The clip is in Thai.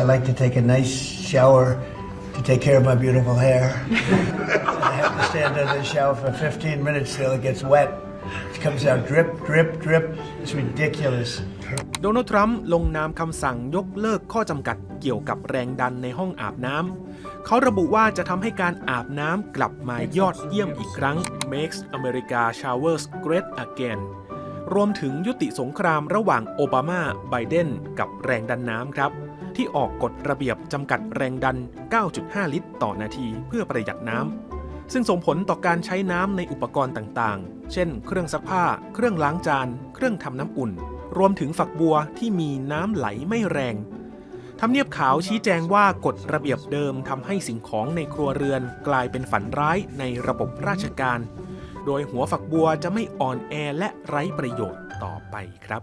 I like to take a nice shower to take care of my beautiful hair. I have to stand under the shower for 15 minutes till it gets wet. It comes out drip, drip, drip. It's ridiculous. โดนัลด์ทรัมป์ลงนามคำสั่งยกเลิกข้อจำกัดเกี่ยวกับแรงดันในห้องอาบน้ำ เขาระบุว่าจะทำให้การอาบน้ำกลับมายอดเยี่ยมอีกครั้ง makes America showers great again รวมถึงยุติสงครามระหว่างโอบามา ไบเดน กับแรงดันน้ำครับ ที่ออกกฎระเบียบจำกัดแรงดัน 9.5 ลิตร ต่อนาทีเพื่อประหยัดน้ำ ซึ่งส่งผลต่อการใช้น้ำในอุปกรณ์ต่างๆ เช่น เครื่องซักผ้า เครื่องล้างจาน เครื่องทำน้ำอุ่น รวมถึงฝักบัวที่มีน้ำไหลไม่แรงทำเนียบขาวชี้แจงว่ากฎระเบียบเดิมทำให้สิ่งของในครัวเรือนกลายเป็นฝันร้ายในระบบราชการ โดยหัวฝักบัวจะไม่อ่อนแอและไร้ประโยชน์ต่อไปครับ